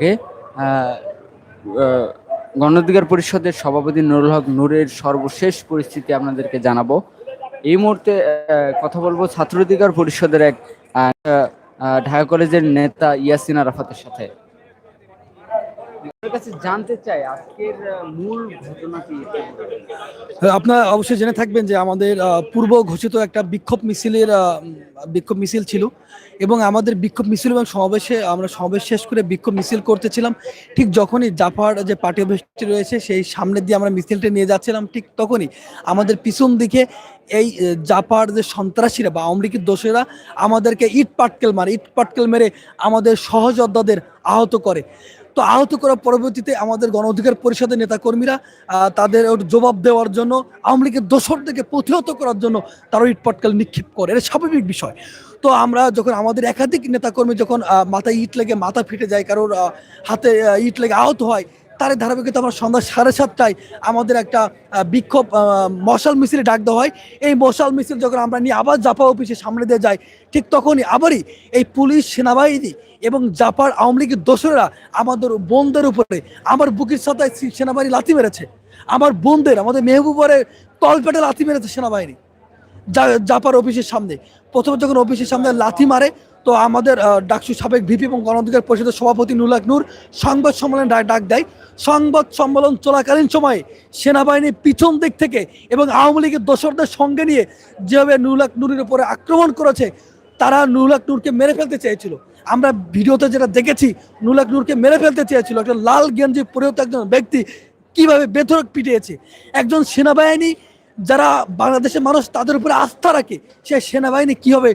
এ, আহ, আহ, গণ অধিকার পরিষদের সভাপতি নুরুল হক নূরের সর্বশেষ পরিস্থিতি আপনাদেরকে জানাব। এই মুহূর্তে কথা বলব ছাত্রাধিকার পরিষদের এক ঢাকা কলেজের নেতা ইয়াসিন আরাফাতের সাথে। আপনার জানতে চাই মূল ঘটনা কি? হ্যাঁ, আপনারা অবশ্যই জেনে থাকবেন যে আমাদের পূর্ব ঘোষিত একটা বিক্ষোভ মিছিলের বিক্ষোভ মিছিল ছিল এবং আমাদের বিক্ষোভ মিছিল এবং সমাবেশে আমরা সমাবেশ শেষ করে বিক্ষোভ মিছিল করতেছিলাম। ঠিক যখনই জাফার যে পার্টি অফিসটি রয়েছে সেই সামনে দিয়ে আমরা মিছিলটা নিয়ে যাচ্ছিলাম ঠিক তখনই আমাদের পিছন দিকে এই জাপার যে সন্ত্রাসীরা বা আওয়ামী লীগের দোষেরা আমাদেরকে ইট পাটকেল মারে ইট পাটকেল মেরে আমাদের সহযোদ্ধাদের আহত করে। তো আহত করার পরবর্তীতে আমাদের গণ অধিকার পরিষদের নেতাকর্মীরা তাদের জবাব দেওয়ার জন্য, আওয়ামী লীগের দোসরদেরকে প্রতিহত করার জন্য তারা ইটপটকাল নিক্ষেপ করে। এটা স্বাভাবিক বিষয়। তো আমরা যখন আমাদের একাধিক নেতাকর্মী যখন মাথায় ইট লেগে মাথা ফেটে যায়, কারোর হাতে ইট লেগে আহত হয় তার ধারাবাহিকতা আমরা সন্ধ্যা সাড়ে সাতটায় আমাদের একটা বিক্ষোভ মশাল মিছিলে ডাক দেওয়া হয়। এই মশাল মিছিল যখন আমরা নিয়ে আবার জাপা অফিসে সামনে দিয়ে যাই, ঠিক তখনই আবারই এই পুলিশ, সেনাবাহিনী এবং জাপার আওয়ামী লীগের দোসরেরা আমাদের বোনদের উপরে আমার বুকের সাথে সেনাবাহিনী লাথি মেরেছে। আমার বোনদের, আমাদের মেহবুবরের তলপেটে লাথি মেরেছে সেনাবাহিনী। জাপার অফিসের সামনে। প্রথমে যখন অফিসের সামনে লাথি মারে তো আমাদের ডাকসু সাবেক ভিপি এবং গণ অধিকার পরিষদের সভাপতি নুলাক নূর সংবাদ সম্মেলনে ডাক দেয়। সংবাদ সম্মেলন চলাকালীন সময়ে সেনাবাহিনী পিছন দিক থেকে এবং আওয়ামী লীগের দোসরদের সঙ্গে নিয়ে যেভাবে নুলাক নূরের উপরে আক্রমণ করেছে, তারা নুলাক নূরকে মেরে ফেলতে চেয়েছিল। আমরা ভিডিওতে যেটা দেখেছি নুলাক নূরকে মেরে ফেলতে চেয়েছিল। একটা লাল গেঞ্জি পরিহত একজন ব্যক্তি কীভাবে বেধরক পিটিয়েছে। একজন সেনাবাহিনী, যারা বাংলাদেশের মানুষ, তাদের উপরে আস্থা রাখে সেই সেনাবাহিনী কীভাবে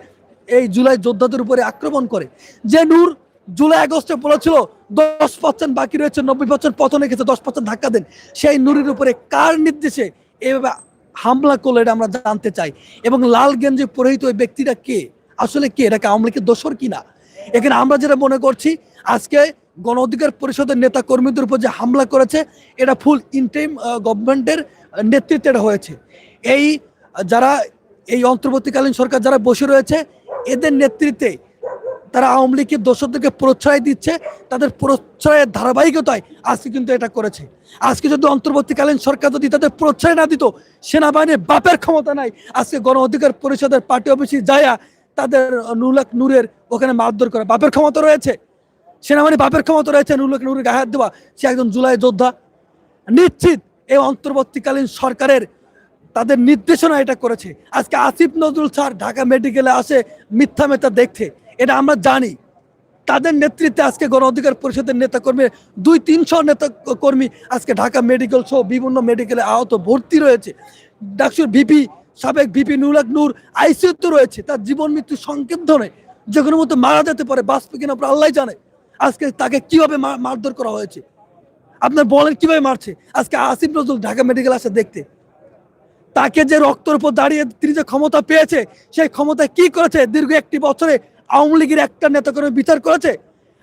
এই জুলাই যোদ্ধাদের উপরে আক্রমণ করে। যে নূর জুলাই আগস্টে বলেছিল, দশ পার্সেন্ট বাকি রয়েছে, নব্বই পার্সেন্ট পতনে গেছে, দশ পার্সেন্ট ধাক্কা দেন। সেই নুরের উপরে কার নির্দেশে এভাবে হামলা করল এটা আমরা জানতে চাই। এবং লাল গেঞ্জি পরিহিত ওই ব্যক্তিটা কে? আসলে কে? এটাকে আওয়ামী লীগের দোষর কিনা? এখানে আমরা যেটা মনে করছি, আজকে গণ অধিকার পরিষদের নেতা কর্মীদের উপর যে হামলা করেছে, এটা ফুল ইনটেম গভর্নমেন্টের নেতৃত্বে হয়েছে। এই যারা, এই অন্তর্বর্তীকালীন সরকার যারা বসে রয়েছে এদের নেতৃত্বে তারা আওয়ামী লীগের দোষদেরকে প্রশ্রয় দিচ্ছে, তাদের প্রশ্রয়ের ধারাবাহিকতায় আজকে কিন্তু এটা করেছে। আজকে যদি অন্তর্বর্তীকালীন সরকার যদি তাদের প্রশ্রয় না দিত, সেনাবাহিনীর বাপের ক্ষমতা নাই। আজকে গণ অধিকার পরিষদের পার্টি অফিসে যায়া তাদের নুলাক নূরের ওখানে মারধর করে। বাপের ক্ষমতা রয়েছে। সেনাবাহিনী বাপের ক্ষমতা রয়েছে নুলাক নূরের গায়ে হাত দেওয়া। সে একজন জুলাই যোদ্ধা। নিশ্চিত এই অন্তর্বর্তীকালীন সরকারের তাদের নির্দেশনা এটা করেছে। আজকে আসিফ নজরুল স্যার ঢাকা মেডিকেলে আসে, মিথ্যা মেথা দেখতে এটা আমরা জানি। তাদের নেতৃত্বে আজকে গণ অধিকার পরিষদের নেতা কর্মী দুই তিনশো নেতা কর্মী আজকে ঢাকা মেডিকেল সহ বিভিন্ন মেডিকেলে আহত, ভর্তি রয়েছে। ডাক্তার ভিপি, সাবেক ভিপি নুলাক নূর আইসিউতে রয়েছে। তার জীবন মৃত্যু সংকেত ধরে যে কোনো মতো মারা যেতে পারে, বাঁচবে কিনা আপনার আল্লাহ জানে। আজকে তাকে কীভাবে মারধর করা হয়েছে? আপনার বলেন কীভাবে মারছে? আজকে আসিফ নজরুল ঢাকা মেডিকেল আসে দেখতে। তাকে যে রক্তের উপর দাঁড়িয়ে তিনি যে ক্ষমতা পেয়েছে, সেই ক্ষমতা কি করেছে? দীর্ঘ একটি বছরে আওয়ামী লীগের একটা নেতাকর্মী বিচার করেছে।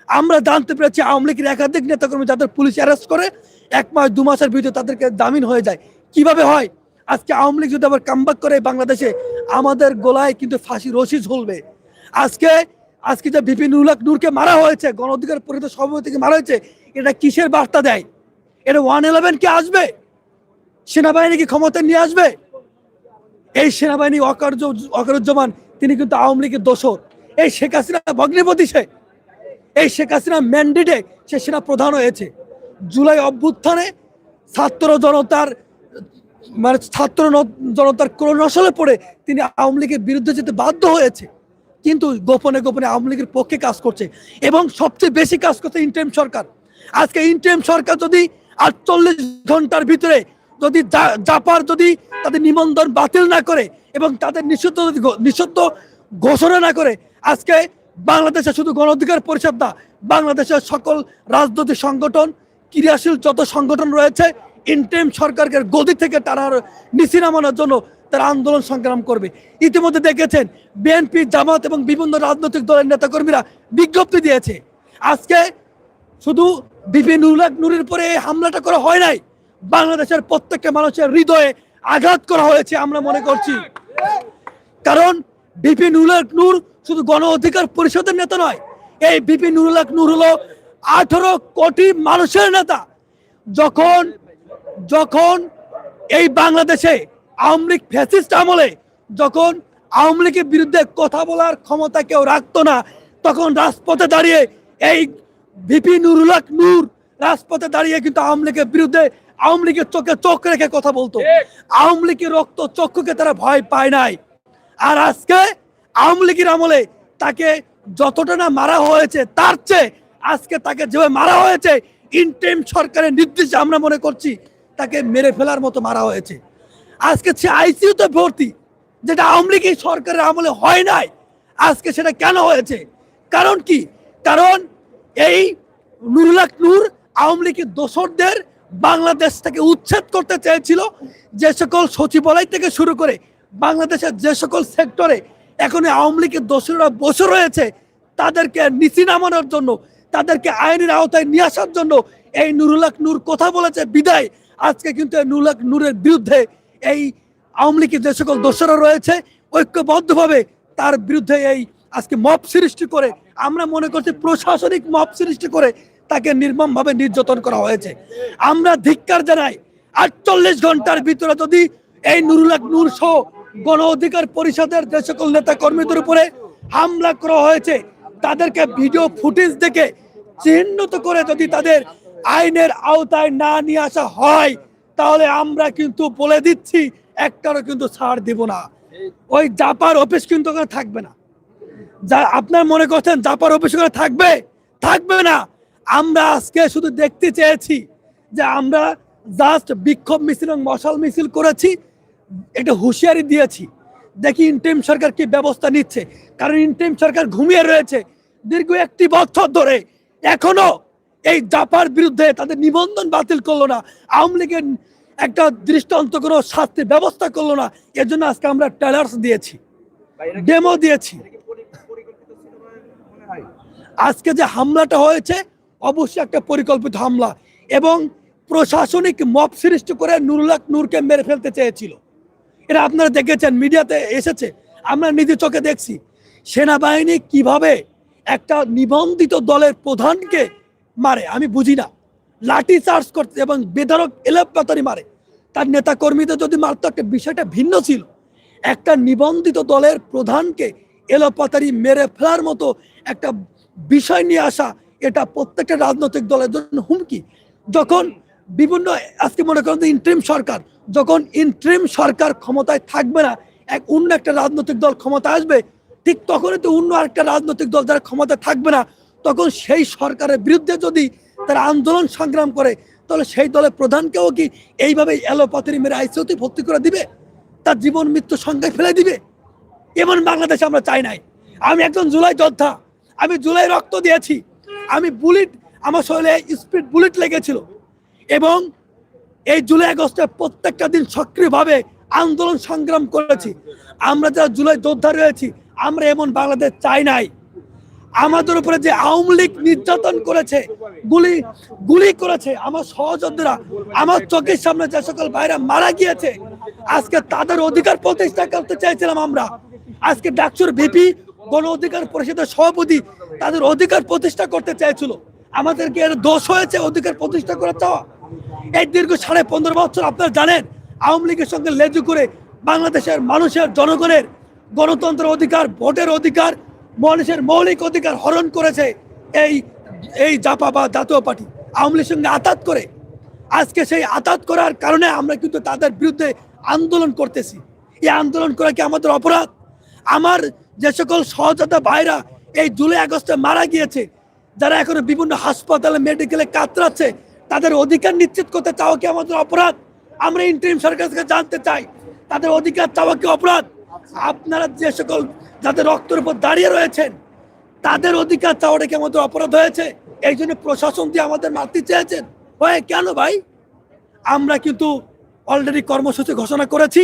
আমরা জানতে পেরেছি আওয়ামী লীগের একাধিক নেতাকর্মী যাদের পুলিশ অ্যারেস্ট করে, এক মাস, দু মাসের ভিতরে তাদেরকে জামিন হয়ে যায়। কীভাবে হয়? আজকে আওয়ামী লীগ যদি আবার কামবাক করে বাংলাদেশে, আমাদের গোলায় কিন্তু ফাঁসি, রশি ঝুলবে। আজকে আজকে যে বিপিন উল্লাক নূরকে মারা হয়েছে, গণ অধিকার পরিষদ সভাপতিকে মারা হয়েছে, এটা কিসের বার্তা দেয়? এটা ওয়ান ইলেভেন কি আসবে? সেনাবাহিনী কি ক্ষমতা নিয়ে আসবে? এই সেনাবাহিনী অকার্য অকারুজ্জামান তিনি কিন্তু আওয়ামী লীগের দোষর। এই শেখ হাসিনা ভগ্নিপতি সে। এই শেখ হাসিনা ম্যান্ডেটে সে সেনা প্রধান হয়েছে। জুলাই অভ্যুত্থানে ছাত্র জনতার মানে ছাত্র জনতার ক্রোনসলে পড়ে তিনি আওয়ামী লীগের বিরুদ্ধে যেতে বাধ্য হয়েছে। কিন্তু গোপনে গোপনে আওয়ামী লীগের পক্ষে কাজ করছে। এবং সবচেয়ে বেশি কাজ করছে ইন্টেম সরকার। আজকে ইন্টেম সরকার যদি আটচল্লিশ ঘণ্টার ভিতরে যদি জাপার যদি তাদের নিবন্ধন বাতিল না করে এবং তাদের নিষিদ্ধ নিষিদ্ধ ঘোষণা না করে, আজকে বাংলাদেশে শুধু গণ অধিকার পরিষদ না, বাংলাদেশের সকল রাজনৈতিক সংগঠন, ক্রিয়াশীল যত সংগঠন রয়েছে, ইন্টেম সরকারকে গদি থেকে টানার নিচে নামানোর জন্য তারা আন্দোলন সংগ্রাম করবে। ইতিমধ্যে দেখেছেন, বিএনপি, জামাত এবং বিভিন্ন রাজনৈতিক দলের নেতাকর্মীরা বিজ্ঞপ্তি দিয়েছে। আজকে শুধু বিপিন নুরের পরে হামলাটা করা হয় নাই। বাংলাদেশের প্রত্যেকটা মানুষের হৃদয়ে আঘাত করা হয়েছে আমরা মনে করছি। কারণ বিপিন উল্লাখ নূর শুধু গণ অধিকার পরিষদের নেতা নয়, এই বিপিন উল্লাখ নূর হলো আঠারো কোটি মানুষের নেতা। যখন যখন এই বাংলাদেশে আওয়ামী লীগ ফ্যাসিস্ট আমলে, যখন আওয়ামী লীগের বিরুদ্ধে কথা বলার ক্ষমতা কেউ রাখতো না, তখন রাজপথে দাঁড়িয়ে এই ভিপি নুরুল নূর রাজপথে দাঁড়িয়ে কিন্তু আওয়ামী লীগের বিরুদ্ধে আওয়ামী লীগের চোখে চোখ রেখে কথা বলতো। আওয়ামী লীগের রক্ত চক্ষুকে তারা ভয় পায় নাই। আর আজকে আওয়ামী লীগের আমলে তাকে যতটা না মারা হয়েছে তার চেয়ে আজকে তাকে যেভাবে মারা হয়েছে ইনটেম সরকারের নির্দেশে আমরা মনে করছি তাকে মেরে ফেলার মতো মারা হয়েছে। আজকে সে আইসিইউতে ভর্তি যেটা আওয়ামী লীগের সরকারের আমলে হয় নাই আজকে সেটা কেন হয়েছে? কারণ কি? কারণ এই নুরুলাক নূর আওয়ামী লীগের দোসরদের বাংলাদেশ থেকে উচ্ছেদ করতে চেয়েছিল যে সকল সচিবালয় থেকে শুরু করে বাংলাদেশের যে সকল সেক্টরে এখন আওয়ামী লীগের দোসররা বসে রয়েছে, তাদেরকে নিচি নামানোর জন্য, তাদেরকে আইনের আওতায় নিয়ে আসার জন্য এই নুরুলাক নূর কথা বলেছে বিদায়। আজকে কিন্তু এই নুরুলাক নূরের বিরুদ্ধে এই আওয়ামী লীগের যে সকল দোষরা রয়েছে, ঐক্যবদ্ধভাবে তার বিরুদ্ধে এই আজকে মপ সৃষ্টি করে, আমরা মনে করছি প্রশাসনিক মপ সৃষ্টি করে তাকে নির্মমভাবে নির্যাতন করা হয়েছে। আমরা ধিক্কার জানাই, আটচল্লিশ ঘণ্টার ভিতরে যদি এই নুরুলাক নূর সহ গণ অধিকার পরিষদের যে সকল নেতা কর্মীদের উপরে হামলা করা হয়েছে, তাদেরকে ভিডিও ফুটেজ দেখে চিহ্নিত করে যদি তাদের আইনের আওতায় না নিয়ে আসা হয়, তাহলে আমরা কিন্তু বলে দিচ্ছি, একটারও কিন্তু ছাড় দিব না। ওই জাপার অফিস কিন্তু থাকবে না। যা, আপনার মনে করছেন জাপার অফিস থাকবে? থাকবে না। আমরা আজকে শুধু দেখতে চেয়েছি যে আমরা জাস্ট বিক্ষোভ মিছিল এবং মশাল মিছিল করেছি একটা হুঁশিয়ারি দিয়েছি। দেখি ইনটেম সরকার কি ব্যবস্থা নিচ্ছে। কারণ ইনটেম সরকার ঘুমিয়ে রয়েছে দীর্ঘ একটি বছর ধরে। এখনও এই জাপার বিরুদ্ধে তাদের নিবন্ধন বাতিল করল না। আওয়ামী লীগের একটা দৃষ্টান্ত, কোনো শাস্তির ব্যবস্থা করল না। এর জন্য আজকে আমরা ট্রেলার্স দিয়েছি। ডেমো দিয়েছি। আজকে যে হামলাটা হয়েছে অবশ্যই একটা পরিকল্পিত হামলা এবং প্রশাসনিক মপ সৃষ্টি করে নুরুলাক নূরকে মেরে ফেলতে চেয়েছিল। এটা আপনারা দেখেছেন, মিডিয়াতে এসেছে, আমরা নিজে চোখে দেখছি। সেনাবাহিনী কীভাবে একটা নিবন্ধিত দলের প্রধানকে মারে, আমি বুঝি না। লাঠি চার্জ করতে এবং বেধারক এলাপাতারি মারে। তার নেতা কর্মীদের যদি মারতো, একটা বিষয়টা ভিন্ন ছিল। একটা নিবন্ধিত দলের প্রধানকে এলোপাতারি মেরে ফেলার মতো একটা বিষয় নিয়ে আসা এটা প্রত্যেকটা রাজনৈতিক দলের জন্য হুমকি। যখন বিভিন্ন, আজকে মনে করেন ইন্ট্রিম সরকার, যখন ইন্ট্রিম সরকার ক্ষমতায় থাকবে না, এক অন্য একটা রাজনৈতিক দল ক্ষমতা আসবে, ঠিক তখনই তো অন্য আরেকটা রাজনৈতিক দল যারা ক্ষমতায় থাকবে না, তখন সেই সরকারের বিরুদ্ধে যদি তারা আন্দোলন সংগ্রাম করে, তাহলে সেই দলের প্রধানকেও কি এইভাবে এলোপাতারি মেরে আইসিওতে ভর্তি করে দিবে? তার জীবন মৃত্যু সংখ্যায় ফেলে দিবে? এমন বাংলাদেশ আমরা চাই নাই। আমি একজন জুলাই যোদ্ধা, আমি জুলাই রক্ত দিয়েছি। আমি বুলেট, আমার শরীরে স্পিড বুলেট লেগেছিল। এবং এই জুলাই আগস্টে প্রত্যেকটা দিন সক্রিয়ভাবে আন্দোলন সংগ্রাম করেছি। আমরা যারা জুলাই যোদ্ধা রয়েছি, আমরা এমন বাংলাদেশ চাই নাই। আমাদের উপরে যে আওয়ামী লীগ নির্যাতন করেছে, গুলি গুলি করেছে, আমার সহযোদ্ধারা, আমার চোখের সামনে যে সকল ভাইরা মারা গিয়েছে, আজকে তাদের অধিকার প্রতিষ্ঠা করতে চাইছিলাম আমরা। আজকে ডাকসুর ভিপি গণ অধিকার পরিষদের সভাপতি তাদের অধিকার প্রতিষ্ঠা করতে চাইছিল। আমাদেরকে এর দোষ হয়েছে অধিকার প্রতিষ্ঠা করার চাওয়া। এই দীর্ঘ সাড়ে পনেরো বছর আপনারা জানেন, আওয়ামী লীগের সঙ্গে লেজু করে বাংলাদেশের মানুষের জনগণের গণতন্ত্র অধিকার, ভোটের অধিকার, মানুষের মৌলিক অধিকার হরণ করেছে এই এই জাপা বা জাতীয় পার্টি। আওয়ামী লীগের সঙ্গে আতাত করে। আজকে সেই আতাত করার কারণে আমরা কিন্তু তাদের বিরুদ্ধে আন্দোলন করতেছি। এই আন্দোলন করা কি আমাদের অপরাধ? আমার যে সকল সহযোদ্ধা ভাইরা এই জুলাই আগস্টে মারা গিয়েছে, যারা এখন বিভিন্ন হাসপাতালে, মেডিকেলে কাতরাচ্ছে, তাদের অধিকার নিশ্চিত করতে চাওয়া কি আমাদের অপরাধ? আমরা ইন্টারিম সরকার জানতে চাই, তাদের অধিকার চাওয়া কি অপরাধ? আপনারা যে সকল যাদের রক্তের উপর দাঁড়িয়ে রয়েছেন, তাদের অধিকার চাওয়াটা কি আমাদের অপরাধ হয়েছে? এই জন্য প্রশাসন দিয়ে আমাদের মারতে চেয়েছেন। হয়ে কেন ভাই? আমরা কিন্তু অলরেডি কর্মসূচি ঘোষণা করেছি,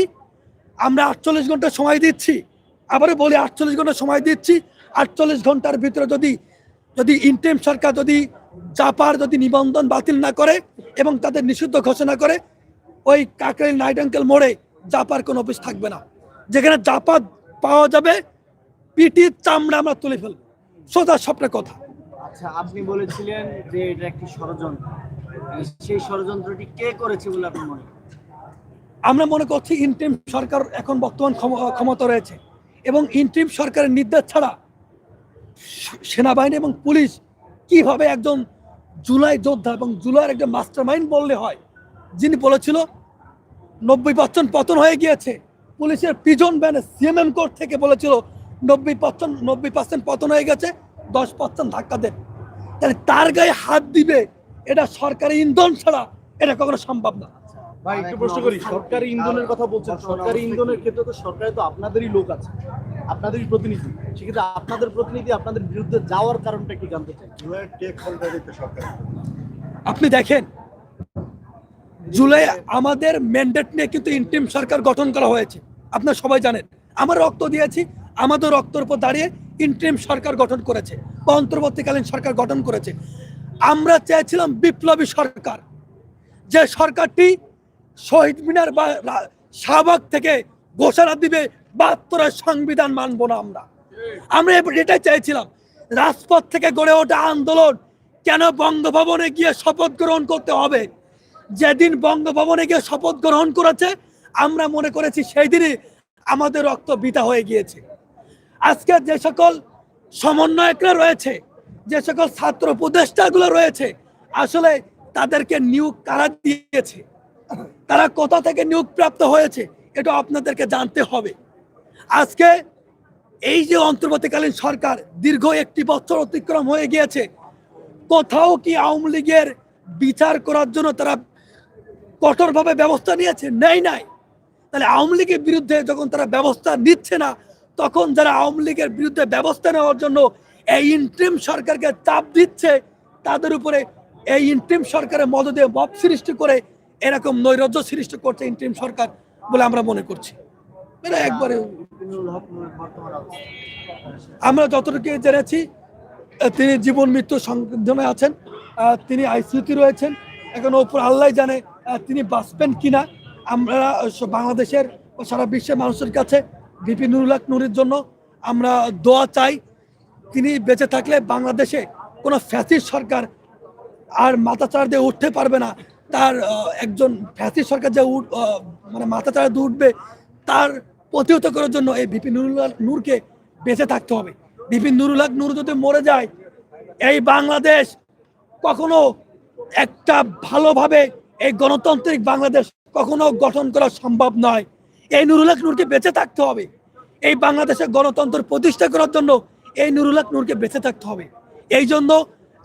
আমরা আটচল্লিশ ঘণ্টা সময় দিচ্ছি। আবারও বলি আটচল্লিশ ঘণ্টা সময় দিচ্ছি। আটচল্লিশ ঘণ্টার ভিতরে যদি যদি ইনটেম সরকার যদি জাপার যদি নিবন্ধন বাতিল না করে এবং তাদের নিষিদ্ধ ঘোষণা করে ওই কাকরাইল নাইট আঙ্কেল মোড়ে জাপার কোনো অফিস থাকবে না। যেখানে জাপা পাওয়া যাবে পিটির চামড়া আমরা তুলে ফেলব। সোজা সবটা কথা। আচ্ছা আপনি বলেছিলেন যে এটা একটি ষড়যন্ত্র। সেই ষড়যন্ত্রটি কে করেছে বলে আপনি মনে আমরা মনে করছি ইন্টিম সরকার এখন বর্তমান ক্ষম- ক্ষমতা রয়েছে। এবং ইন্টিম সরকারের নির্দেশ ছাড়া সেনাবাহিনী এবং পুলিশ কীভাবে একজন জুলাই যোদ্ধা এবং জুলাইয়ের একজন মাস্টার মাইন্ড বললে হয়? যিনি বলেছিল, নব্বই পার্সেন্ট পতন হয়ে গিয়েছে। পুলিশের পিজন ব্যানে সিএমএম কোর্ট থেকে বলেছিল, নব্বই পার্সেন্ট নব্বই পার্সেন্ট পতন হয়ে গেছে, দশ পার্সেন্ট ধাক্কা দেন। তাহলে তার গায়ে হাত দিবে, এটা সরকারি ইন্ধন ছাড়া এটা কখনো সম্ভব না। ভাই একটু প্রশ্ন করি সরকারি ইন্ধনের কথা বলছেন সরকারি ইন্ধনের ক্ষেত্রে তো সরকারে তো আপনাদেরই লোক আছে আপনাদেরই প্রতিনিধি। সেক্ষেত্রে আপনাদের প্রতিনিধি আপনাদের বিরুদ্ধে যাওয়ার কারণটা কি জানতে চাই? আপনি দেখেন জুলাই আমাদের ম্যান্ডেট নিয়ে কিন্তু ইন্টিম সরকার গঠন করা হয়েছে। আপনারা সবাই জানেন আমরা রক্ত দিয়েছি আমাদের রক্তের উপর দাঁড়িয়ে ইন্টিম সরকার গঠন করেছে বা অন্তর্বর্তীকালীন সরকার গঠন করেছে। আমরা চেয়েছিলাম বিপ্লবী সরকার যে সরকারটি শহীদ মিনার বা শাহবাগ থেকে ঘোষণা দিবে বাহাত্তরের সংবিধান মানব না আমরা। আমরা এটাই চাইছিলাম, রাজপথ থেকে গড়ে ওঠা আন্দোলন কেন বঙ্গভবনে গিয়ে শপথ গ্রহণ করতে হবে? যেদিন বঙ্গভবনে গিয়ে শপথ গ্রহণ করেছে, আমরা মনে করেছি সেই দিনই আমাদের রক্ত বিতা হয়ে গিয়েছে। আজকে যে সকল সমন্বয়করা রয়েছে, যে সকল ছাত্র উপদেষ্টাগুলো রয়েছে, আসলে তাদেরকে নিয়োগ কারা দিয়েছে? তারা কোথা থেকে নিয়োগ প্রাপ্ত হয়েছে, এটা আপনাদেরকে জানতে হবে। আজকে এই যে অন্তর্বর্তীকালীন সরকার দীর্ঘ একটি বছর অতিক্রম হয়ে গিয়েছে, কোথাও কি আওয়ামী লীগের বিচার করার জন্য তারা কঠোরভাবে ব্যবস্থা নিয়েছে? নেই, নাই। তাহলে আওয়ামী লীগের বিরুদ্ধে যখন তারা ব্যবস্থা নিচ্ছে না, তখন যারা আওয়ামী লীগের বিরুদ্ধে ব্যবস্থা নেওয়ার জন্য এই ইন্ট্রিম সরকারকে চাপ দিচ্ছে, তাদের উপরে এই ইন্ট্রিম সরকারের মদদে মব সৃষ্টি করে এরকম নৈরাজ্য সৃষ্টি করছে ইন্ট্রিম সরকার বলে আমরা মনে করছি। এটা একবারে আমরা যতটুকু জেনেছি, তিনি জীবন মৃত্যু সংশোধনে আছেন তিনি আইসিউতে রয়েছেন। এখন ওপর আল্লাহ জানে তিনি বাঁচবেন কিনা। আমরা বাংলাদেশের সারা বিশ্বের মানুষের কাছে বিপি নুরুল্লাহ নুরের জন্য আমরা দোয়া চাই, তিনি বেঁচে থাকলে বাংলাদেশে কোনো ফ্যাসিস্ট সরকার আর মাথা দিয়ে উঠতে পারবে না। তার একজন ফ্যাসিস্ট সরকার যে মানে মাথা চাড়া উঠবে, তার প্রতিহত করার জন্য এই বিপিন নুরুল্লাহ নূরকে বেঁচে থাকতে হবে। বিপিন নুরুল্লাহ নূর যদি মরে যায়, এই বাংলাদেশ কখনো একটা ভালোভাবে এই গণতান্ত্রিক বাংলাদেশ কখনো গঠন করা সম্ভব নয়। এই নুরুল্লাহ নূরকে বেঁচে থাকতে হবে। এই বাংলাদেশের গণতন্ত্র প্রতিষ্ঠা করার জন্য এই নুরুল্লাহ নূরকে বেঁচে থাকতে হবে। এই জন্য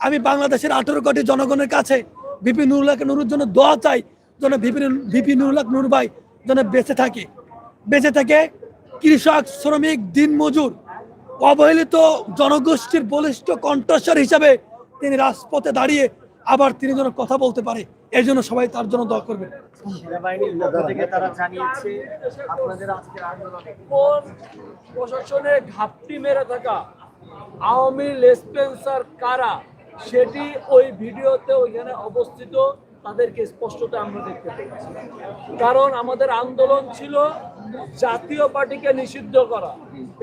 আমি বাংলাদেশের আঠেরো কোটি জনগণের কাছে বিপি নুরুল্লাহ নুরুর জন্য দোয়া চাই যেন বিপিন বিপি নুরুল্লাহ নুর ভাই যেন বেঁচে থাকে। বেঁচে থাকে কৃষক শ্রমিক দিনমজুর অবহেলিত জনগোষ্ঠীর বলিষ্ঠ কণ্ঠস্বর হিসাবে তিনি রাজপথে দাঁড়িয়ে আবার তিনি যেন কথা বলতে পারে এই জন্য সবাই তার জন্য দোয়া করবে সেনাবাহিনীর তারা জানিয়েছে আপনাদের আজকের আন্দোলনে কোন প্রশাসনে ঘাপটি মেরে থাকা আওয়ামী লেসপেন্সার কারা? সেটি ওই ভিডিওতে ওইখানে অবস্থিত, তাদেরকে স্পষ্টতা আমরা দেখতে পেয়েছি। কারণ আমাদের আন্দোলন ছিল জাতীয় পার্টিকে নিষিদ্ধ করা।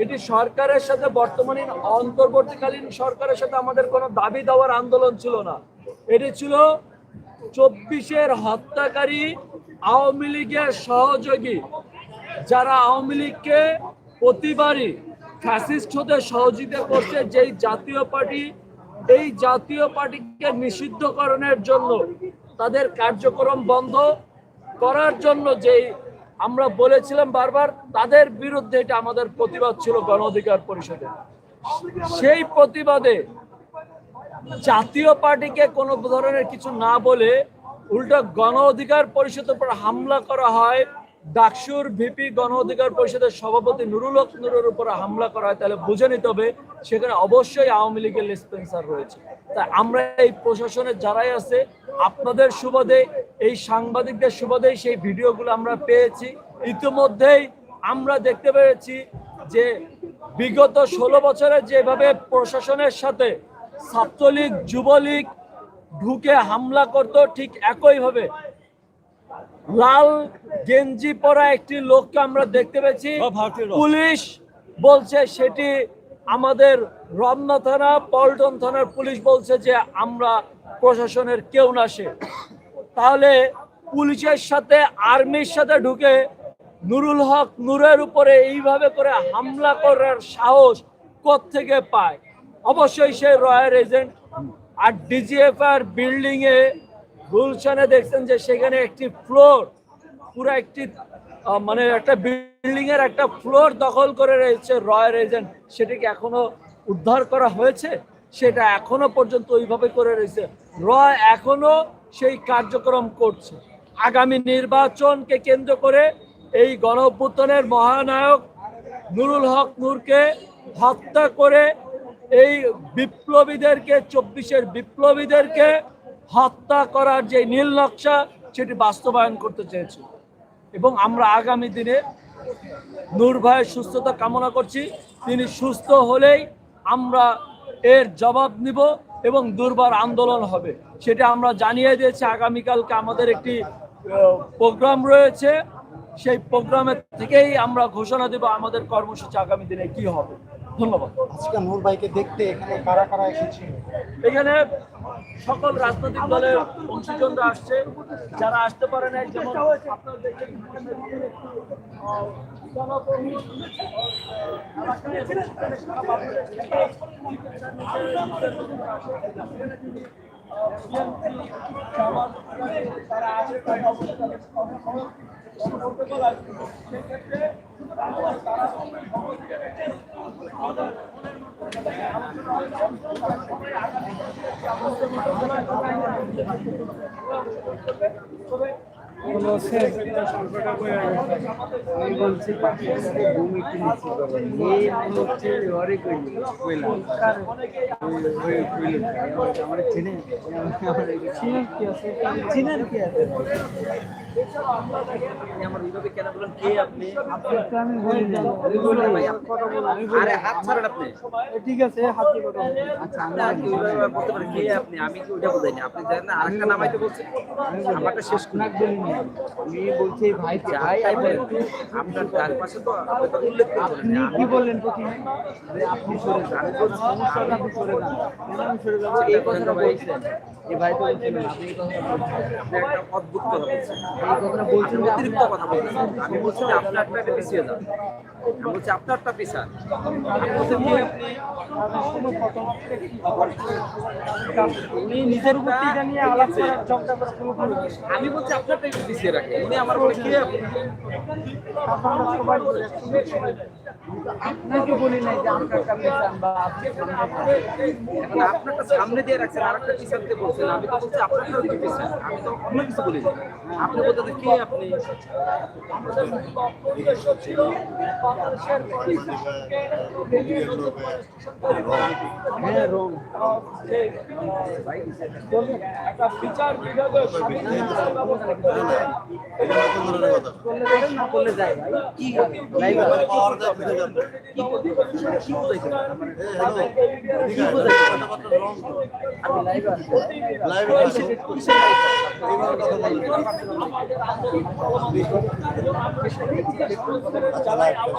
এটি সরকারের সাথে বর্তমানে অন্তর্বর্তীকালীন সরকারের সাথে আমাদের কোনো দাবি দেওয়ার আন্দোলন ছিল না। এটি ছিল চব্বিশের হত্যাকারী আওয়ামী লীগের সহযোগী। যারা আওয়ামী লীগকে প্রতিবারই ফ্যাসিস্ট হতে সহযোগিতা করছে, যেই জাতীয় পার্টি এই জাতীয় পার্টিকে নিষিদ্ধকরণের জন্য তাদের কার্যক্রম বন্ধ করার জন্য যেই আমরা বলেছিলাম বারবার, তাদের বিরুদ্ধে এটা আমাদের প্রতিবাদ ছিল গণ অধিকার পরিষদে। সেই প্রতিবাদে জাতীয় পার্টিকে কোনো ধরনের কিছু না বলে উল্টো গণ অধিকার পরিষদের উপর হামলা করা হয়। ডাকসুর ভিপি গণ অধিকার পরিষদের সভাপতি নুরুল হক নুরের উপর হামলা করা হয়, তাহলে বুঝে নিতে হবে সেখানে অবশ্যই আওয়ামী লীগের লেসপেন্সার রয়েছে। তাই আমরা এই প্রশাসনের যারাই আছে, আপনাদের সুবাদে, এই সাংবাদিকদের সুবাদে সেই ভিডিওগুলো আমরা পেয়েছি। ইতিমধ্যেই আমরা দেখতে পেরেছি যে বিগত ষোলো বছরে যেভাবে প্রশাসনের সাথে ছাত্রলীগ, যুবলীগ ঢুকে হামলা করত, ঠিক একইভাবে লাল গেঞ্জি পরা একটি লোককে আমরা দেখতে পেয়েছি। পুলিশ বলছে সেটি আমাদের রমনা থানা পল্টন থানার পুলিশ বলছে যে আমরা প্রশাসনের কেউ না সে। তাহলে পুলিশের সাথে আর্মির সাথে ঢুকে নুরুল হক নূরের উপরে এইভাবে করে হামলা করার সাহস থেকে পায়? অবশ্যই সে রয়্যাল এজেন্ট আর ডিজিএফআর বিল্ডিং এ গুলশানে দেখছেন যে সেখানে একটি ফ্লোর, পুরো একটি মানে একটা বিল্ডিং এর একটা ফ্লোর দখল করে রয়েছে রয়্যাল এজেন্ট। সেটাকে এখনও উদ্ধার করা হয়েছে, সেটা এখনও পর্যন্ত ওইভাবে করে রয়েছে। রয় এখনও সেই কার্যক্রম করছে। আগামী নির্বাচনকে কেন্দ্র করে এই গণ মহানায়ক নুরুল হক নূরকে হত্যা করে এই বিপ্লবীদেরকে, চব্বিশের বিপ্লবীদেরকে হত্যা করার যে নীল নকশা, সেটি বাস্তবায়ন করতে চেয়েছি। এবং আমরা আগামী দিনে নূর ভাইয়ের সুস্থতা কামনা করছি। তিনি সুস্থ হলেই আমরা এর জবাব নিব এবং দুর্বার আন্দোলন হবে। সেটা আমরা জানিয়ে দিয়েছি। আগামীকালকে আমাদের একটি প্রোগ্রাম রয়েছে। সেই প্রোগ্রামের থেকেই আমরা ঘোষণা দেব আমাদের কর্মসূচি আগামী দিনে কি হবে। ধন্যবাদ। আজকে নূর ভাইকে দেখতে এখানে কারা কারা এসেছে? এখানে সকল রাজনৈতিক দলের অংশীজনরা আসছে। যারা আসতে পারে না যেমন আপনারা দেখছেন, আহ, তারা আসে তাই অবশ্যই তাদের আছে সেক্ষেত্রে আমি বলছি সাথে ঘুম একটু নিচ্ছি এই হচ্ছে ঘরে কইলি কইলাম আমার চিনে চিনার কি আছে? চিনার কি আছে? আপনি ঠিক আছে। আচ্ছা আমি কি ওইটা বোঝাইনি জানেন না আরেকটা নামাইতে বলছেন আমারটা শেষ করি আমি বলছি ভাই যাই ভাই বলেন। আপনার চারপাশে তো উল্লেখ আপনি কি বললেন প্রথমে? আপনি সরে যান। আপনি সরে এই কথাটা বলছেন। এই অদ্ভুত কথা বলছেন। এই কথাটা বলছেন আপনার একটা পিছিয়ে যান বলছি আপনারটা পিছান আমি বলছি কে আপনি নিজের উপর টিকা নিয়ে আলাপ করার চক্কর করে পুরো পুরো আমি বলছি আপনারটা একটু পিছিয়ে রাখেন। উনি আমার বলে কে আপনি আপনাকে বলি নাই যে আপনার কাছে বা সামনে এখন আপনারটা সামনে দিয়ে রাখছেন আর একটা পিছন বলছেন। আমি তো বলছি আপনারটা একটু পিছান আমি তো অন্য কিছু বলি আপনি বলতে কে আপনি? একটা বিচার বিভাগের করলে যায় কি লাইভ কি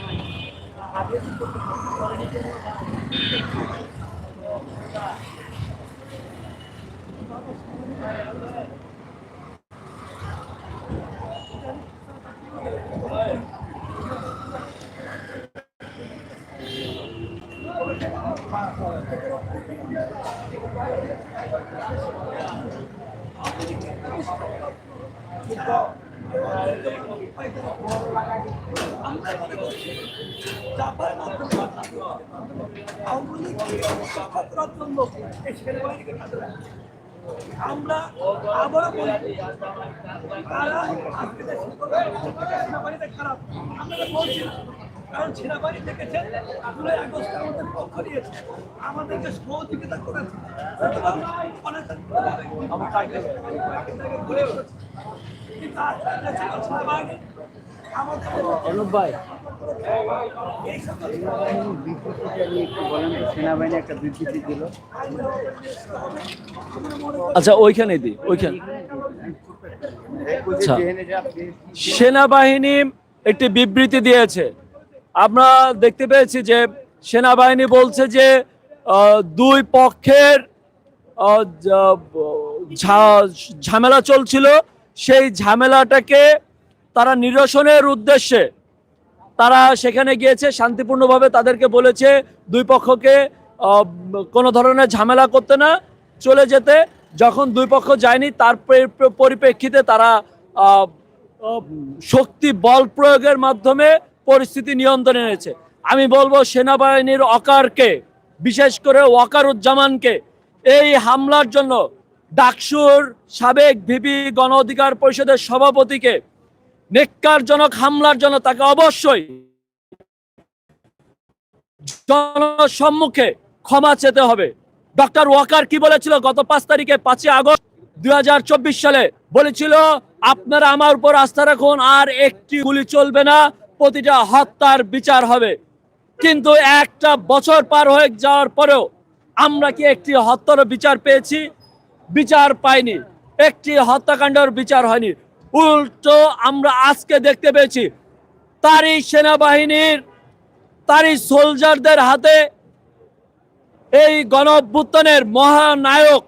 আপনি এই ধরনের আন্দোলন করছেন? আগে কিন্তু করেনি কেন? চাপার মাধ্যমে আওয়ামী লীগকে উৎখাত করার জন্য এই সেনাবাহিনীকে কাজে লাগাচ্ছে। আমরা আবারও বলি তারা আজকে যে সেনাবাহিনীতে খারাপ, আমরা বলছি না। কারণ সেনাবাহিনী দেখেছেন জুলাই আগস্টে আমাদের পক্ষ নিয়েছে আমাদেরকে সহযোগিতা করেছে কিন্তু আজকের দেশে সেনাবাহিনী আমাদের আচ্ছা ওইখানে দি, ওইখানে। আচ্ছা। সেনাবাহিনী একটি বিবৃতি দিয়েছে। আমরা দেখতে পেয়েছি যে সেনাবাহিনী বলছে যে দুই পক্ষের ঝামেলা চলছিল। সেই ঝামেলাটাকে তারা নিরসনের উদ্দেশ্যে তারা সেখানে গিয়েছে, শান্তিপূর্ণভাবে তাদেরকে বলেছে, দুই পক্ষকে কোনো ধরনের ঝামেলা করতে না, চলে যেতে। যখন দুই পক্ষ যায়নি, তার পরিপ্রেক্ষিতে তারা শক্তি, বল প্রয়োগের মাধ্যমে পরিস্থিতি নিয়ন্ত্রণে এনেছে। আমি বলব, সেনাবাহিনীর অকারকে বিশেষ করে ওয়াকারুজ্জামানকে এই হামলার জন্য ডাকসুর সাবেক ভিপি গণ অধিকার পরিষদের সভাপতিকে নেককারজনক হামলার জন্য তাকে অবশ্যই জনসম্মুখে ক্ষমা চেতে হবে। ডক্টর ওয়াকার কি বলেছিল? গত পাঁচ তারিখে পাঁচই আগস্ট দুই সালে বলেছিল, আপনারা আমার উপর আস্থা রাখুন, আর একটি গুলি চলবে না, প্রতিটা হত্যার বিচার হবে। কিন্তু একটা বছর পার হয়ে যাওয়ার পরেও আমরা কি একটি হত্যার বিচার পেয়েছি? বিচার পাইনি। একটি হত্যাকাণ্ডের বিচার হয়নি। উল্টো আমরা আজকে দেখতে পেয়েছি, তারই সেনাবাহিনীর, তারই সোলজারদের হাতে এই গণ মহানায়ক,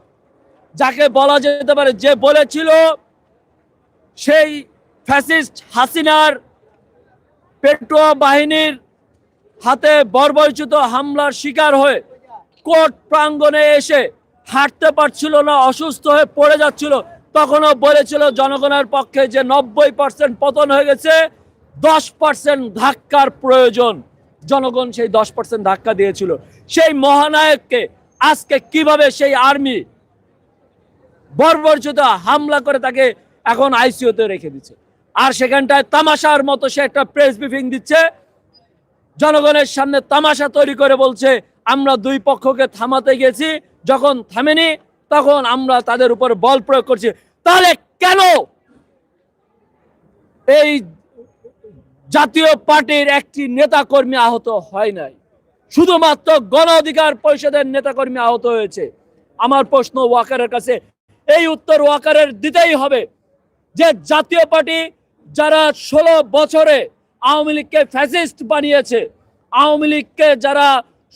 যাকে বলা যেতে পারে যে বলেছিল, সেই ফ্যাসিস্ট হাসিনার পেট্রোয়া বাহিনীর হাতে বর্বরচিত হামলার শিকার হয়ে কোর্ট প্রাঙ্গণে এসে হাঁটতে পারছিল না, অসুস্থ হয়ে পড়ে যাচ্ছিল। তখনও বলেছিল জনগণের পক্ষে যে নব্বই পার্সেন্ট পতন হয়ে গেছে, দশ পার্সেন্ট ধাক্কার প্রয়োজন। জনগণ সেই দশ পার্সেন্ট ধাক্কা দিয়েছিল। সেই মহানায়ককে আজকে কীভাবে সেই আর্মি বর্বরচিত হামলা করে তাকে এখন আইসিইউতে রেখে দিচ্ছে? আর সেখানটায় তামাশার মতো সে একটা প্রেস ব্রিফিং দিচ্ছে। জনগণের সামনে তামাশা তৈরি করে বলছে, আমরা দুই পক্ষকে থামাতে গেছি, যখন থামেনি তখন আমরা তাদের উপর বল প্রয়োগ করছি। তাহলে কেন এই জাতীয় পার্টির একটি নেতাকর্মী আহত হয় নাই? শুধুমাত্র গণ অধিকার পরিষদের নেতাকর্মী আহত হয়েছে। আমার প্রশ্ন ওয়াকারের কাছে, এই উত্তর ওয়াকারের দিতেই হবে যে জাতীয় পার্টি যারা ষোলো বছরে আওয়ামী লীগকে ফ্যাসিস্ট বানিয়েছে, আওয়ামী লীগকে যারা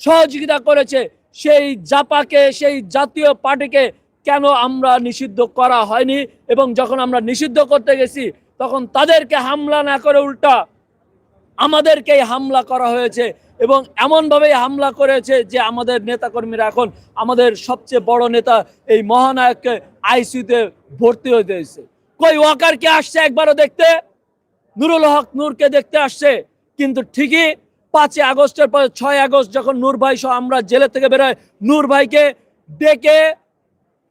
সহযোগিতা করেছে সেই জাপাকে, সেই জাতীয় পার্টিকে কেন আমরা নিষিদ্ধ করা হয়নি? এবং যখন আমরা নিষিদ্ধ করতে গেছি, তখন তাদেরকে হামলা না করে উল্টা আমাদেরকেই হামলা করা হয়েছে। এবং এমনভাবেই হামলা করেছে যে আমাদের নেতাকর্মীরা এখন আমাদের সবচেয়ে বড় নেতা এই মহানায়ককে আইসিউতে ভর্তি হয়ে হয়েছে। কই ওয়াকারকে আসছে একবারও দেখতে? নুরুল হক নূরকে দেখতে আসছে। কিন্তু ঠিকই পাঁচই আগস্টের পর ছয় আগস্ট যখন নূর ভাই সহ আমরা জেলে থেকে বেরোয়, নূর ভাইকে ডেকে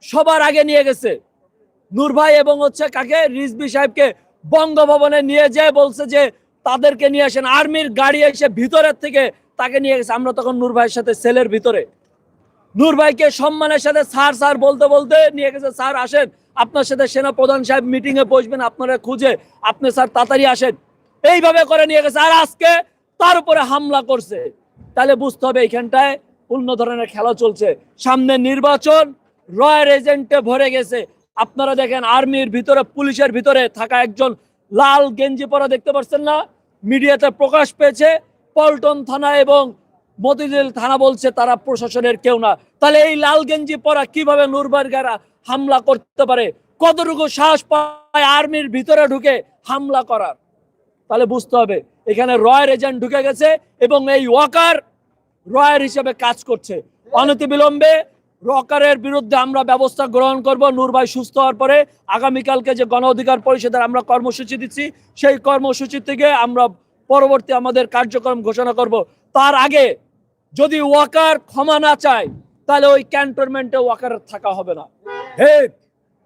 সবার আগে নিয়ে গেছে। নূর ভাই এবং হচ্ছে কাকে? রিজবি সাহেবকে বঙ্গভবনে নিয়ে যেয়ে, বলছে যে তাদেরকে নিয়ে আসেন। আর্মির গাড়ি এসে ভিতরের থেকে তাকে নিয়ে গেছে। আমরা তখন নূর ভাইয়ের সাথে সেলের ভিতরে। নূর ভাইকে সম্মানের সাথে স্যার স্যার বলতে বলতে নিয়ে গেছে, স্যার, আসেন। আপনার সাথে সেনা প্রধান সাহেব মিটিং এ বসবেন। আপনারা খুঁজে, আপনি স্যার তাড়াতাড়ি আসেন। এইভাবে করে নিয়ে গেছে। আর আজকে তার উপরে হামলা করছে। তাহলে বুঝতে হবে এইখানটায় অন্য ধরনের খেলা চলছে। সামনে নির্বাচন রয়্যাল এজেন্টে ভরে গেছে। আপনারা দেখেন আর্মির ভিতরে, পুলিশের ভিতরে থাকা একজন লাল গেঞ্জি পরা দেখতে পাচ্ছেন না? মিডিয়াতে প্রকাশ পেয়েছে, পল্টন থানা এবং মতিঝিল থানা বলছে তারা প্রশাসনের কেউ না। তাহলে এই লাল গেঞ্জি পরা কীভাবে নুরবার্গারা হামলা করতে পারে? কতটুকু সাহস পায় আর্মির ভিতরে ঢুকে হামলা করার? তাহলে বুঝতে হবে এখানে রয়্যাল এজেন্ট ঢুকে গেছে এবং এই ওয়াকার রয়্যাল হিসেবে কাজ করছে। অনতিবিলম্বে রকারের বিরুদ্ধে আমরা ব্যবস্থা গ্রহণ করব। নূর ভাই সুস্থ হওয়ার পরে আগামীকালকে যে গণ অধিকার পরিষদের আমরা কর্মসূচি দিচ্ছি সেই কর্মসূচি থেকে আমরা পরবর্তী আমাদের কার্যক্রম ঘোষণা করব। তার আগে যদি ওয়াকার ক্ষমা না চায় তাহলে ওই ক্যান্টনমেন্টে ওয়াকার থাকা হবে না। হে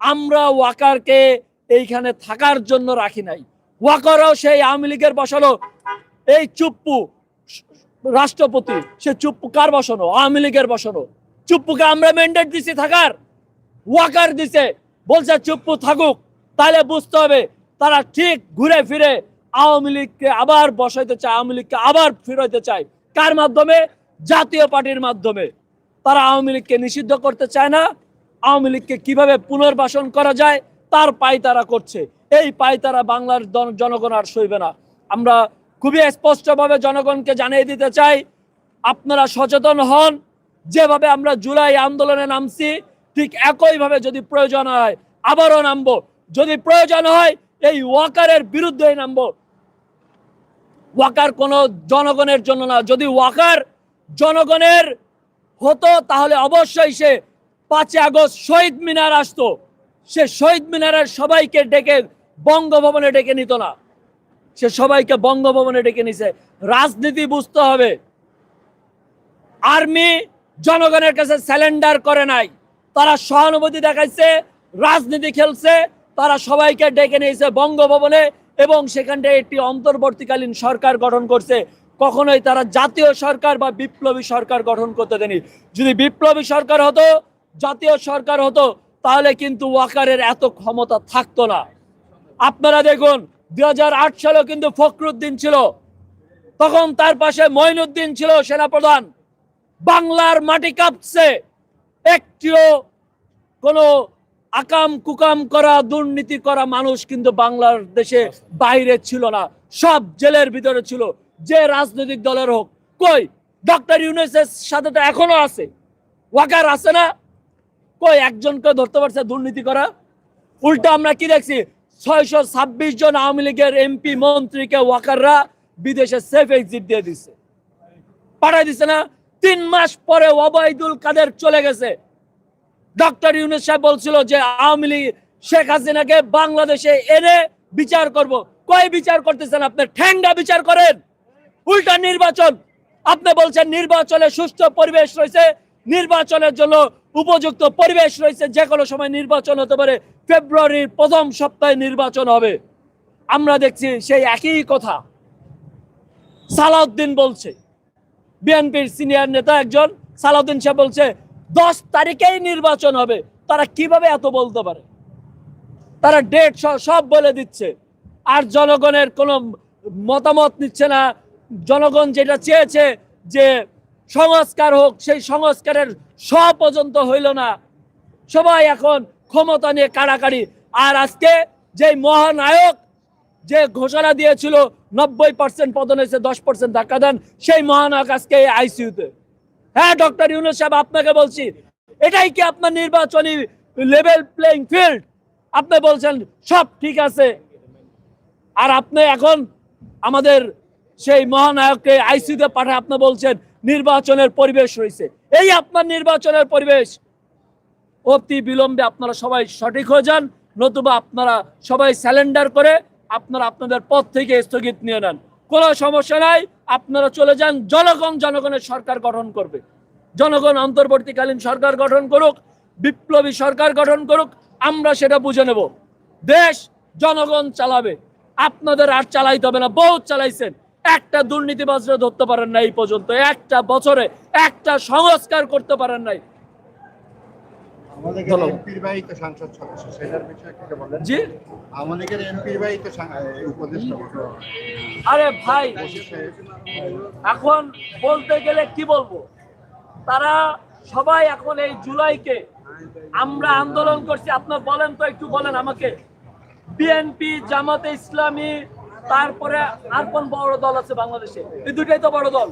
আমরা ওয়াকারকে এইখানে থাকার জন্য রাখি নাই। ওয়াকারও সেই আওয়ামী লীগের বসালো। এই চুপ্পু রাষ্ট্রপতি, সে চুপ কার বসানো? আওয়ামী লীগের বসানো। চুপ্পুকে আমরা ম্যান্ডেট দিছি থাকার। ওয়াকার দিছে। বলছে, চুপ্পু থাকুক, তাহলে বুঝতে হবে তারা ঠিক ঘুরে ফিরে আওয়ামী লীগকে আবার বসাইতে চায়, আওয়ামী লীগকে আবার ফিরাইতে চায়। কার মাধ্যমে? জাতীয় পার্টির মাধ্যমে। তারা আওয়ামী লীগকে নিষিদ্ধ করতে চায় না। আওয়ামী লীগকে কীভাবে পুনর্বাসন করা যায়? তার পাই তারা করছে। এই পাই তারা বাংলার জন- জনগণ আর সইবে না। আমরা খুবই স্পষ্টভাবে জনগণকে জানিয়ে দিতে চাই, আপনারা সচেতন হন। যেভাবে আমরা জুলাই আন্দোলনে নামছি, ঠিক একইভাবে যদি প্রয়োজন হয়, আবারও নামবো। যদি প্রয়োজন হয়, এই ওয়াকারের বিরুদ্ধে নামবো। ওয়াকার কোনো জনগণের জন্য না। যদি ওয়াকার জনগণের হতো, তাহলে অবশ্যই সে পাঁচই আগস্ট শহীদ মিনার আসতো। সে শহীদ মিনারের সবাইকে ডেকে বঙ্গভবনে ডেকে নিত না। সে সবাইকে বঙ্গভবনে ডেকে নিছে। রাজনীতি বুঝতে হবে। আর্মি জনগণের কাছে স্যালেন্ডার করে নাই। তারা সহানুভূতি দেখাইছে, রাজনীতি খেলছে, তারা সবাইকে ডেকে নিয়েছে বঙ্গভবনে এবং সেখানটা একটি অন্তর্বর্তীকালীন সরকার গঠন করছে। কখনোই তারা জাতীয় সরকার বা বিপ্লবী সরকার গঠন করতে দেনি যদি বিপ্লবী সরকার হতো, জাতীয় সরকার হতো, তাহলে কিন্তু ওয়াকারের এত ক্ষমতা থাকতো না। আপনারা দেখুন, দুই সালেও কিন্তু ফখরুদ্দিন ছিল। তখন তার পাশে মঈনুদ্দিন ছিল সেনাপ্রধান। বাংলার মাটি কাঁপছে। একটিও কোনো আকাম কুকাম করা, দুর্নীতি করা মানুষ কিন্তু বাংলার দেশে বাইরে ছিল না। সব জেলের ভিতরে ছিল। যে রাজনৈতিক দলের হোক। কই? ডক্টর ইউনুসের সাথে তো এখনও আছে। ওয়াকার আছে না? কই? একজনকে ধরতে পারছে দুর্নীতি করা। উল্টা আমরা কি দেখছি? ছয়শো ছাব্বিশ জন আওয়ামী লীগের এমপি, মন্ত্রীকে ওয়াকাররা বিদেশে সেফ এক্সিট দিয়ে দিচ্ছে পাঠাই দিছে না, তিন মাস পরে ওবায়দুল কাদের চলে গেছে। ডক্টর ইউনুস সাহেব বলছিল যে, আওয়ামী লীগ শেখ হাসিনাকে বাংলাদেশে এনে বিচার করব। কয় বিচার করতেছেন আপনি? ঠ্যাঙ্গা বিচার করেন। উল্টা নির্বাচন। আপনি বলছেন নির্বাচনে সুস্থ পরিবেশ রয়েছে নির্বাচনের জন্য উপযুক্ত পরিবেশ রয়েছে, যে কোনো সময় নির্বাচন হতে পারে। ফেব্রুয়ারির প্রথম সপ্তাহে নির্বাচন হবে। আমরা দেখছি সেই একই কথা। সালাউদ্দিন বলছে, বিএনপির সিনিয়র নেতা একজন, সালাউদ্দিন সাহেব বলছে, দশ তারিখেই নির্বাচন হবে। তারা কীভাবে এত বলতে পারে? তারা ডেট সব বলে দিচ্ছে। আর জনগণের কোনো মতামত নিচ্ছে না। জনগণ যেটা চেয়েছে যে সংস্কার হোক, সেই সংস্কারের স পর্যন্ত হইল না। সবাই এখন ক্ষমতা নিয়ে কাড়াকাড়ি। আর আজকে যে মহানায়ক যে ঘোষণা দিয়েছিল, নব্বই পার্সেন্ট পতন হয়েছে, দশ পার্সেন্ট ধাক্কা দেন, সেই মহানায়ক আজকে আইসিইউতে হ্যাঁ ডক্টর ইউনুস সাহেব, আপনাকে বলছি, এটাই কি আপনার নির্বাচনী লেভেল প্লেইং ফিল্ড আপনি বলছেন, সব ঠিক আছে। আর আপনি এখন আমাদের সেই মহানায়ককে আইসিইউতে পাঠায়, আপনি বলছেন নির্বাচনের পরিবেশ রয়েছে। এই আপনার নির্বাচনের পরিবেশ। অতি বিলম্বে আপনারা সবাই সঠিক হয়ে যান, নতুবা আপনারা সবাই স্যালেন্ডার করে আপনারা আপনাদের পথ থেকে স্থগিত নিয়ে নেন। কোনো সমস্যা নাই, আপনারা চলে যান, জনগণ জনগণের সরকার গঠন করবে। জনগণ অন্তর্বর্তীকালীন সরকার গঠন করুক, বিপ্লবী সরকার গঠন করুক, আমরা সেটা বুঝে নেব। দেশ জনগণ চালাবে। আপনাদের আর চালাইতে হবে না, বহুত চালাইছেন। একটা দুর্নীতিবাজরা ধরতে পারেন না এই পর্যন্ত। একটা বছরে একটা সংস্কার করতে পারেন নাই। আরে ভাই এখন বলতে গেলে কি বলব? তারা সবাই এখন এই জুলাইকে আমরা আন্দোলন করছি। আপনার বলেন তো একটু বলেন আমাকে। বিএনপি জামাতে ইসলামী তারপরে আর কোন বড় দল আছে বাংলাদেশে? এই দুটাই তো বড় দল।